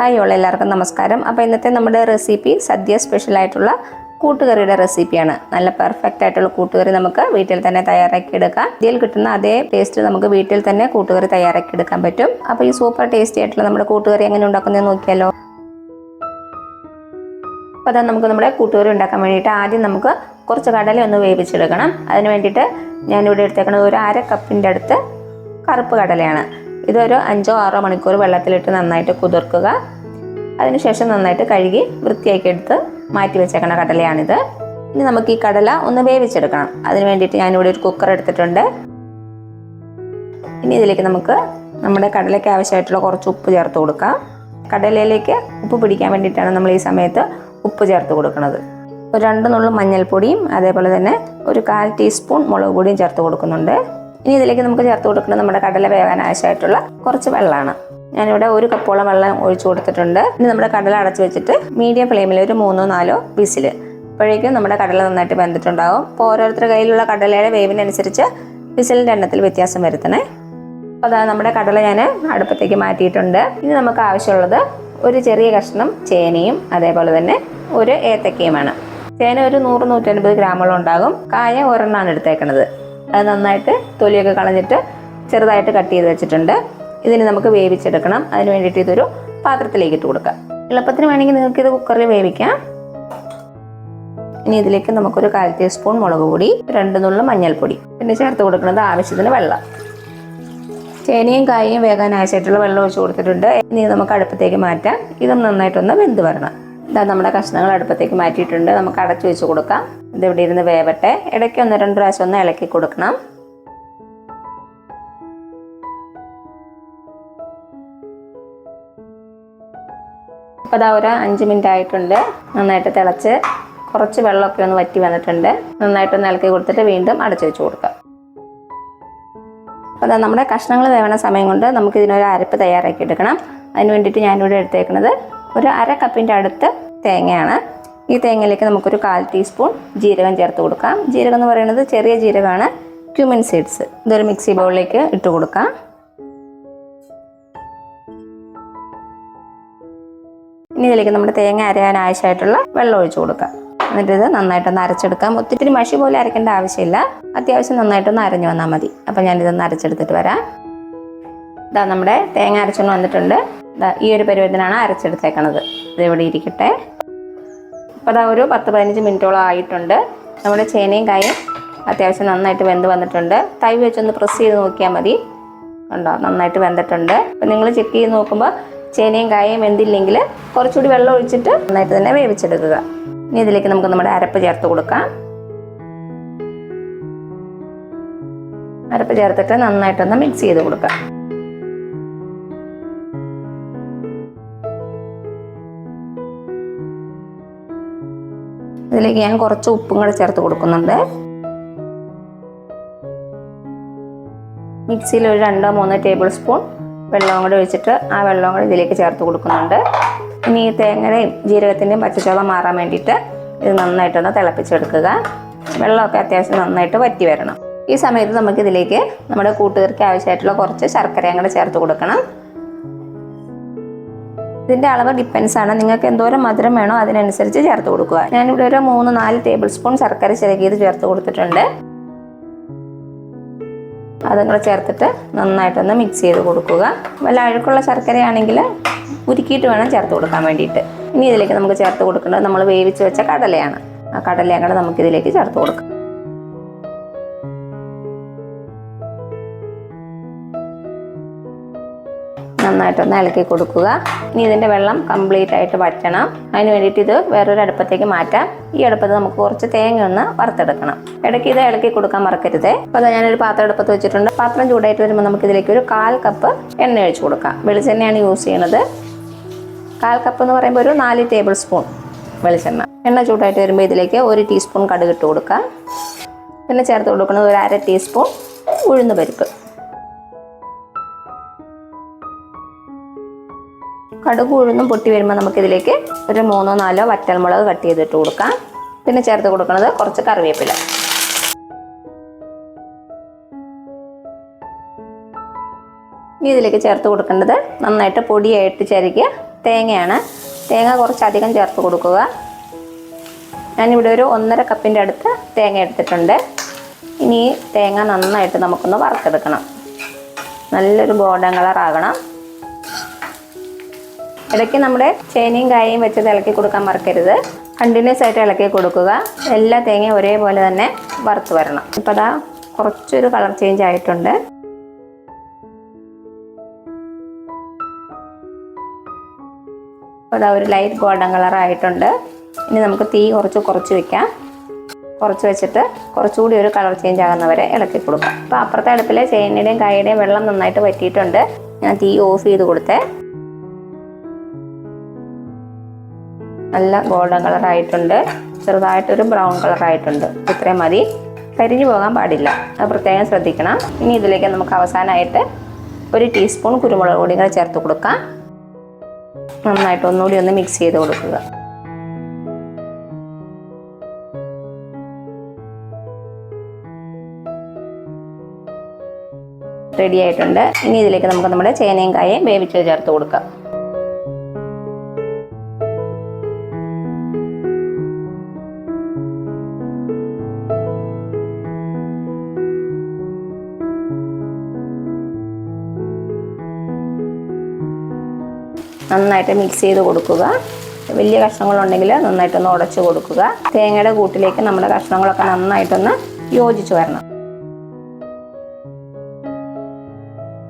Hi all എല്ലാവർക്കും നമസ്കാരം. അപ്പോൾ ഇന്നത്തെ നമ്മുടെ റെസിപ്പി സദ്യ സ്പെഷ്യൽ ആയിട്ടുള്ള കൂട്ടുകറിയുടെ റെസിപ്പിയാണ് നല്ല പെർഫെക്റ്റ് ആയിട്ടുള്ള കൂട്ടുകറി നമുക്ക് വീട്ടിൽ തന്നെ തയ്യാറാക്കി എടുക്കാം. ഇതിൽ കിട്ടുന്ന അതേ ടേസ്റ്റ് നമുക്ക് വീട്ടിൽ തന്നെ കൂട്ടുകറി തയ്യാറാക്കി എടുക്കാൻ പറ്റും. അപ്പോൾ ഈ സൂപ്പർ ടേസ്റ്റി ആയിട്ടുള്ള നമ്മുടെ കൂട്ടുകറി എങ്ങനെ ഉണ്ടാക്കുന്നത് നോക്കിയാലോ. അപ്പോൾ അതാ നമുക്ക് നമ്മുടെ കൂട്ടുകറി ഉണ്ടാക്കാൻ വേണ്ടിയിട്ട് ആദ്യം നമുക്ക് കുറച്ച് കടല ഒന്ന് വേവിച്ചെടുക്കണം. അതിന് വേണ്ടിയിട്ട് ഞാനിവിടെ എടുത്തേക്കുന്നത് ഒരു അര കപ്പിന്റെ അടുത്ത് കറുപ്പ് കടലയാണ്. ഇതൊരു അഞ്ചോ ആറോ മണിക്കൂർ വെള്ളത്തിലിട്ട് നന്നായിട്ട് കുതിർക്കുക. അതിനുശേഷം നന്നായിട്ട് കഴുകി വൃത്തിയാക്കി എടുത്ത് മാറ്റി വെച്ചേക്കണ കടലയാണിത്. ഇനി നമുക്ക് ഈ കടല ഒന്ന് വേവിച്ചെടുക്കണം. അതിന് വേണ്ടിയിട്ട് ഞാനിവിടെ ഒരു കുക്കർ എടുത്തിട്ടുണ്ട്. ഇനി ഇതിലേക്ക് നമുക്ക് നമ്മുടെ കടലയ്ക്ക് ആവശ്യമായിട്ടുള്ള കുറച്ച് ഉപ്പ് ചേർത്ത് കൊടുക്കാം. കടലയിലേക്ക് ഉപ്പ് പിടിക്കാൻ വേണ്ടിയിട്ടാണ് നമ്മൾ ഈ സമയത്ത് ഉപ്പ് ചേർത്ത് കൊടുക്കുന്നത്. ഒരു രണ്ട് നുള്ളു മഞ്ഞൾപ്പൊടിയും അതേപോലെ തന്നെ ഒരു കാൽ ടീസ്പൂൺ മുളക് പൊടിയും ചേർത്ത് കൊടുക്കുന്നുണ്ട്. ഇനി ഇതിലേക്ക് നമുക്ക് ചേർത്ത് കൊടുക്കുന്നത് നമ്മുടെ കടല വേവാൻ ആവശ്യമായിട്ടുള്ള കുറച്ച് വെള്ളമാണ്. ഞാനിവിടെ ഒരു കപ്പോളം വെള്ളം ഒഴിച്ചു കൊടുത്തിട്ടുണ്ട്. ഇനി നമ്മുടെ കടല അടച്ചു വെച്ചിട്ട് മീഡിയം ഫ്ലെയിമിൽ ഒരു മൂന്നോ നാലോ വിസിൽ അപ്പോഴേക്കും നമ്മുടെ കടല നന്നായിട്ട് വെന്തിട്ടുണ്ടാവും. അപ്പോൾ ഓരോരുത്തരുടെ കയ്യിലുള്ള കടലയുടെ വേവിനനുസരിച്ച് വിസിലിന്റെ എണ്ണത്തിൽ വ്യത്യാസം വരുത്തണേ. അപ്പോൾ അതാണ് നമ്മുടെ കടല ഞാൻ അടുപ്പത്തേക്ക് മാറ്റിയിട്ടുണ്ട്. ഇനി നമുക്ക് ആവശ്യമുള്ളത് ഒരു ചെറിയ കഷ്ണം ചേനയും അതേപോലെ തന്നെ ഒരു ഏത്തക്കയുമാണ്. ചേന ഒരു നൂറ് നൂറ്റൻപത് ഗ്രാമോളം ഉണ്ടാകും. കായ ഒരെണ്ണമാണ് എടുത്തേക്കണത്. അത് നന്നായിട്ട് തൊലിയൊക്കെ കളഞ്ഞിട്ട് ചെറുതായിട്ട് കട്ട് ചെയ്ത് വെച്ചിട്ടുണ്ട്. ഇതിന് നമുക്ക് വേവിച്ചെടുക്കണം. അതിന് വേണ്ടിയിട്ട് ഇതൊരു പാത്രത്തിലേക്ക് ഇട്ട് കൊടുക്കാം. എളുപ്പത്തിന് വേണമെങ്കിൽ നിങ്ങൾക്ക് ഇത് കുക്കറിൽ വേവിക്കാം. ഇനി ഇതിലേക്ക് നമുക്കൊരു കാൽ ടീസ്പൂൺ മുളക് പൊടി രണ്ട് നുള്ളു മഞ്ഞൾപ്പൊടി പിന്നെ ചേർത്ത് കൊടുക്കുന്നത് ആവശ്യത്തിന് വെള്ളം. ചേനയും കായയും വേകാൻ ആവശ്യമായിട്ടുള്ള വെള്ളം ഒഴിച്ച് കൊടുത്തിട്ടുണ്ട്. ഇനി നമുക്ക് അടുപ്പത്തേക്ക് മാറ്റാം. ഇതും നന്നായിട്ടൊന്ന് വെന്ത് വരണം. ഇതാ നമ്മുടെ കഷ്ണങ്ങൾ അടുപ്പത്തേക്ക് മാറ്റിയിട്ടുണ്ട്. നമുക്ക് അടച്ചു വെച്ച് കൊടുക്കാം. ഇത് ഇവിടെ ഇരുന്ന് വേവട്ടെ. ഇടയ്ക്ക് ഒന്ന് രണ്ട് പ്രാവശ്യം ഒന്ന് ഇളക്കി കൊടുക്കണം. അപ്പോൾ അതാ ഒരു അഞ്ച് മിനിറ്റ് ആയിട്ടുണ്ട്. നന്നായിട്ട് തിളച്ച് കുറച്ച് വെള്ളമൊക്കെ ഒന്ന് വറ്റി വന്നിട്ടുണ്ട്. നന്നായിട്ടൊന്ന് ഇളക്കി കൊടുത്തിട്ട് വീണ്ടും അടച്ചു വെച്ച് കൊടുക്കാം. അപ്പോൾ നമ്മുടെ കഷ്ണങ്ങൾ വേവണ സമയം കൊണ്ട് നമുക്ക് ഇതിനൊരു അരപ്പ് തയ്യാറാക്കി എടുക്കണം. അതിന് വേണ്ടിയിട്ട് ഞാനിവിടെ എടുത്തേക്കുന്നത് ഒരു അര കപ്പിന്റെ അടുത്ത് തേങ്ങയാണ്. ഈ തേങ്ങയിലേക്ക് നമുക്കൊരു കാൽ ടീസ്പൂൺ ജീരകം ചേർത്ത് കൊടുക്കാം. ജീരകം എന്ന് പറയുന്നത് ചെറിയ ജീരകമാണ്. ക്യൂമിൻ സീഡ്സ് ഇതൊരു മിക്സി ബൗളിലേക്ക് ഇട്ട് കൊടുക്കാം. ഇനി ഇതിലേക്ക് നമ്മുടെ തേങ്ങ അരയാൻ ആവശ്യമായിട്ടുള്ള വെള്ളം ഒഴിച്ചു കൊടുക്കാം. എന്നിട്ട് ഇത് നന്നായിട്ടൊന്ന് അരച്ചെടുക്കാം. ഒത്തിരി മഷി പോലെ അരക്കേണ്ട ആവശ്യമില്ല. അത്യാവശ്യം നന്നായിട്ടൊന്ന് അരഞ്ഞു വന്നാൽ മതി. അപ്പം ഞാനിതൊന്ന് അരച്ചെടുത്തിട്ട് വരാം. ഇതാ നമ്മുടെ തേങ്ങ അരച്ചൊന്ന് വന്നിട്ടുണ്ട്. ഈ ഒരു പരുവത്തിനാണ് അരച്ചെടുത്തേക്കണത്. ഇത് ഇവിടെ ഇരിക്കട്ടെ. അപ്പോൾ അതാ ഒരു പത്ത് പതിനഞ്ച് മിനിറ്റോളം ആയിട്ടുണ്ട്. നമ്മുടെ ചേനയും കായും അത്യാവശ്യം നന്നായിട്ട് വെന്ത് വന്നിട്ടുണ്ട്. തൈ വെച്ചൊന്ന് പ്രസ് ചെയ്ത് നോക്കിയാൽ മതി. ഉണ്ടോ നന്നായിട്ട് വെന്തിട്ടുണ്ട്. അപ്പം നിങ്ങൾ ചെക്ക് ചെയ്ത് നോക്കുമ്പോൾ ചേനയും കായയും വെന്തില്ലെങ്കിൽ കുറച്ചുകൂടി വെള്ളം ഒഴിച്ചിട്ട് നന്നായിട്ട് തന്നെ വേവിച്ചെടുക്കുക. ഇനി ഇതിലേക്ക് നമുക്ക് നമ്മുടെ അരപ്പ് ചേർത്ത് കൊടുക്കാം. അരപ്പ് ചേർത്തിട്ട് നന്നായിട്ടൊന്ന് മിക്സ് ചെയ്ത് കൊടുക്കാം. ഇതിലേക്ക് ഞാൻ കുറച്ച് ഉപ്പും കൂടെ ചേർത്ത് കൊടുക്കുന്നുണ്ട്. മിക്സിയിൽ ഒരു രണ്ടോ മൂന്നോ ടേബിൾ സ്പൂൺ വെള്ളവും കൂടെ ഒഴിച്ചിട്ട് ആ വെള്ളവും കൂടെ ഇതിലേക്ക് ചേർത്ത് കൊടുക്കുന്നുണ്ട്. ഇനി ഈ തേങ്ങയുടെയും ജീരകത്തിന്റെയും പച്ചച്ചോളം മാറാൻ വേണ്ടിയിട്ട് ഇത് നന്നായിട്ടൊന്ന് തിളപ്പിച്ചെടുക്കുക. വെള്ളമൊക്കെ അത്യാവശ്യം നന്നായിട്ട് വറ്റി വരണം. ഈ സമയത്ത് നമുക്കിതിലേക്ക് നമ്മുടെ കൂട്ടുകാർക്ക് ആവശ്യമായിട്ടുള്ള കുറച്ച് ശർക്കരയും കൂടെ ചേർത്ത് കൊടുക്കണം. ഇതിന്റെ അളവ് ഡിപ്പെൻസ് ആണ്. നിങ്ങൾക്ക് എന്തോരം മധുരം വേണോ അതിനനുസരിച്ച് ചേർത്ത് കൊടുക്കുക. ഞാനിവിടെ ഒരു മൂന്ന് നാല് ടേബിൾ സ്പൂൺ ശർക്കര ചിരകിയത് ചേർത്ത് കൊടുത്തിട്ടുണ്ട്. അതും കൂടെ ചേർത്തിട്ട് നന്നായിട്ടൊന്ന് മിക്സ് ചെയ്ത് കൊടുക്കുക. വല്ല അഴുക്കുള്ള ശർക്കരയാണെങ്കിൽ ഉരുക്കിയിട്ട് വേണം ചേർത്ത് കൊടുക്കാൻ വേണ്ടിയിട്ട്. ഇനി ഇതിലേക്ക് നമുക്ക് ചേർത്ത് കൊടുക്കേണ്ടത് നമ്മൾ വേവിച്ച് വെച്ച കടലയാണ്. ആ കടലയും കൂടെ നമുക്കിതിലേക്ക് ചേർത്ത് കൊടുക്കാം. നന്നായിട്ടൊന്ന് ഇളക്കി കൊടുക്കുക. ഇനി ഇതിന്റെ വെള്ളം കംപ്ലീറ്റ് ആയിട്ട് വറ്റണം. അതിന് വേണ്ടിയിട്ട് ഇത് വേറൊരു അടുപ്പത്തേക്ക് മാറ്റാം. ഈ അടുപ്പത്ത് നമുക്ക് കുറച്ച് തേങ്ങ ഒന്ന് വറുത്തെടുക്കണം. ഇടയ്ക്ക് ഇത് ഇളക്കി കൊടുക്കാൻ മറക്കരുത്. അപ്പോൾ ഞാനൊരു പാത്രം അടുപ്പത്ത് വെച്ചിട്ടുണ്ട്. പാത്രം ചൂടായിട്ട് വരുമ്പോൾ നമുക്ക് ഇതിലേക്ക് ഒരു കാൽ കപ്പ് എണ്ണ ഒഴിച്ച് കൊടുക്കാം. വെളിച്ചെണ്ണയാണ് യൂസ് ചെയ്യുന്നത് കാൽ കപ്പ് എന്ന് പറയുമ്പോൾ ഒരു നാല് ടേബിൾ സ്പൂൺ വെളിച്ചെണ്ണ. എണ്ണ ചൂടായിട്ട് വരുമ്പോൾ ഇതിലേക്ക് ഒരു ടീസ്പൂൺ കടുക് ഇട്ട് കൊടുക്കാം. പിന്നെ ചേർത്ത് കൊടുക്കുന്നത് ഒരു അര ടീസ്പൂൺ ഉഴുന്ന് പരിപ്പ്. കടുക് ഉഴുന്നും പൊട്ടി വരുമ്പോൾ നമുക്കിതിലേക്ക് ഒരു മൂന്നോ നാലോ വറ്റൽമുളക് കട്ട് ചെയ്തിട്ട് കൊടുക്കാം. പിന്നെ ചേർത്ത് കൊടുക്കുന്നത് കുറച്ച് കറിവേപ്പില. ഇനി ഇതിലേക്ക് ചേർത്ത് കൊടുക്കേണ്ടത് നന്നായിട്ട് പൊടിയായിട്ട് ചരിക്കുക തേങ്ങയാണ്. തേങ്ങ കുറച്ചധികം ചേർത്ത് കൊടുക്കുക. ഞാനിവിടെ ഒരു ഒന്നര കപ്പിന്റെ അടുത്ത് തേങ്ങ എടുത്തിട്ടുണ്ട്. ഇനി തേങ്ങ നന്നായിട്ട് നമുക്കൊന്ന് വറുത്തെടുക്കണം. നല്ലൊരു ഗോൾഡൻ കളർ ആകണം ഇടയ്ക്ക് നമ്മുടെ ചേനയും കായയും വെച്ചത് ഇളക്കി കൊടുക്കാൻ മറക്കരുത്. കണ്ടിന്യൂസ് ആയിട്ട് ഇളക്കി കൊടുക്കുക. എല്ലാ തേങ്ങയും ഒരേപോലെ തന്നെ വറുത്ത് വരണം. ഇപ്പോൾ അതാ കുറച്ചൊരു കളർ ചേഞ്ച് ആയിട്ടുണ്ട്. അതാ ഒരു ലൈറ്റ് ഗോൾഡൻ കളർ ആയിട്ടുണ്ട്. ഇനി നമുക്ക് തീ കുറച്ച് കുറച്ച് വെക്കാം. കുറച്ച് വെച്ചിട്ട് കുറച്ചുകൂടി ഒരു കളർ ചേഞ്ച് ആകുന്നവരെ ഇളക്കി കൊടുക്കാം. അപ്പോൾ അപ്പുറത്തെ അടുപ്പിലെ ചേനയുടെയും കായയുടെയും വെള്ളം നന്നായിട്ട് വറ്റിയിട്ടുണ്ട്. ഞാൻ തീ ഓഫ് ചെയ്ത് കൊടുത്തേ. നല്ല ഗോൾഡൻ കളർ ആയിട്ടുണ്ട്. ചെറുതായിട്ടൊരു ബ്രൗൺ കളർ ആയിട്ടുണ്ട്. ഇത്രയും മതി. കരിഞ്ഞു പോകാൻ പാടില്ല. അത് പ്രത്യേകം ശ്രദ്ധിക്കണം. ഇനി ഇതിലേക്ക് നമുക്ക് അവസാനമായിട്ട് ഒരു ടീസ്പൂൺ കുരുമുളക് പൊടി കൂടെ ചേർത്ത് കൊടുക്കാം. നന്നായിട്ട് ഒന്നുകൂടി ഒന്ന് മിക്സ് ചെയ്ത് കൊടുക്കുക. റെഡി ആയിട്ടുണ്ട്. ഇനി ഇതിലേക്ക് നമുക്ക് നമ്മുടെ ചേനയും കായയും വേവിച്ച് ചേർത്ത് കൊടുക്കാം. നന്നായിട്ട് മിക്സ് ചെയ്ത് കൊടുക്കുക. വലിയ കഷ്ണങ്ങളുണ്ടെങ്കിൽ നന്നായിട്ടൊന്ന് ഉടച്ച് കൊടുക്കുക. തേങ്ങയുടെ കൂട്ടിലേക്ക് നമ്മുടെ കഷ്ണങ്ങളൊക്കെ നന്നായിട്ടൊന്ന് യോജിച്ച് വരണം.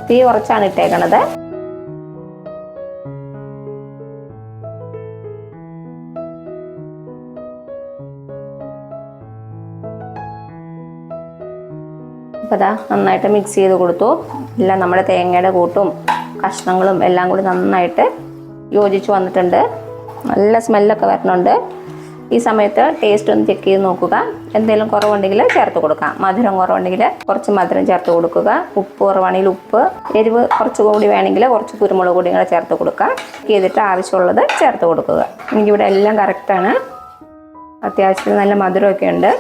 തീ കുറച്ചാണ് ഇട്ടേക്കണത്. അപ്പോൾ അതാ നന്നായിട്ട് മിക്സ് ചെയ്ത് കൊടുത്തു. എല്ലാം നമ്മുടെ തേങ്ങയുടെ കൂട്ടും കഷ്ണങ്ങളും എല്ലാം കൂടി നന്നായിട്ട് യോജിച്ച് വന്നിട്ടുണ്ട്. നല്ല സ്മെല്ലൊക്കെ വരുന്നുണ്ട് ഈ സമയത്ത് ടേസ്റ്റ് ഒന്ന് ചെക്ക് ചെയ്ത് നോക്കുക. എന്തെങ്കിലും കുറവുണ്ടെങ്കിൽ ചേർത്ത് കൊടുക്കാം മധുരം കുറവുണ്ടെങ്കിൽ കുറച്ച് മധുരം ചേർത്ത് കൊടുക്കുക. ഉപ്പ് കുറവാണെങ്കിൽ ഉപ്പ് എരിവ് കുറച്ച് കൂടി വേണമെങ്കിൽ കുറച്ച് കുരുമുളക് കൂടി കൂടെ ചേർത്ത് കൊടുക്കുക. ചെയ്തിട്ട് ആവശ്യമുള്ളത് ചേർത്ത് കൊടുക്കുക. എനിക്കിവിടെ എല്ലാം കറക്റ്റാണ് അത്യാവശ്യത്തിന് നല്ല മധുരമൊക്കെ ഉണ്ട്.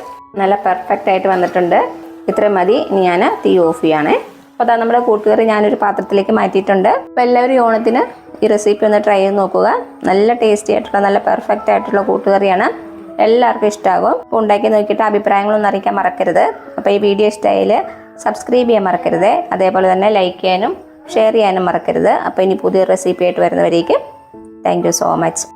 നല്ല പെർഫെക്റ്റ് ആയിട്ട് വന്നിട്ടുണ്ട്. ഇത്രയും മതി. ഇനി ഞാൻ തീ ഓഫ് ചെയ്യണേ. അപ്പോൾ അതാ നമ്മുടെ കൂട്ടുകറി ഞാനൊരു പാത്രത്തിലേക്ക് മാറ്റിയിട്ടുണ്ട്. അപ്പോൾ എല്ലാവരും ഓണത്തിന് ഈ റെസിപ്പി ഒന്ന് ട്രൈ ചെയ്ത് നോക്കുക. നല്ല ടേസ്റ്റി ആയിട്ടുള്ള നല്ല പെർഫെക്റ്റ് ആയിട്ടുള്ള കൂട്ടുകറിയാണ്. എല്ലാവർക്കും ഇഷ്ടമാകും അപ്പോൾ ഉണ്ടാക്കി നോക്കിയിട്ട് അഭിപ്രായങ്ങളൊന്നും അറിയിക്കാൻ മറക്കരുത്. അപ്പോൾ ഈ വീഡിയോ ഇഷ്ടമായാൽ സബ്സ്ക്രൈബ് ചെയ്യാൻ മറക്കരുത്. അതേപോലെ തന്നെ ലൈക്ക് ചെയ്യാനും ഷെയർ ചെയ്യാനും മറക്കരുത്. അപ്പോൾ ഇനി പുതിയ റെസിപ്പി ആയിട്ട് വരുന്നവരേക്കും താങ്ക് സോ മച്ച്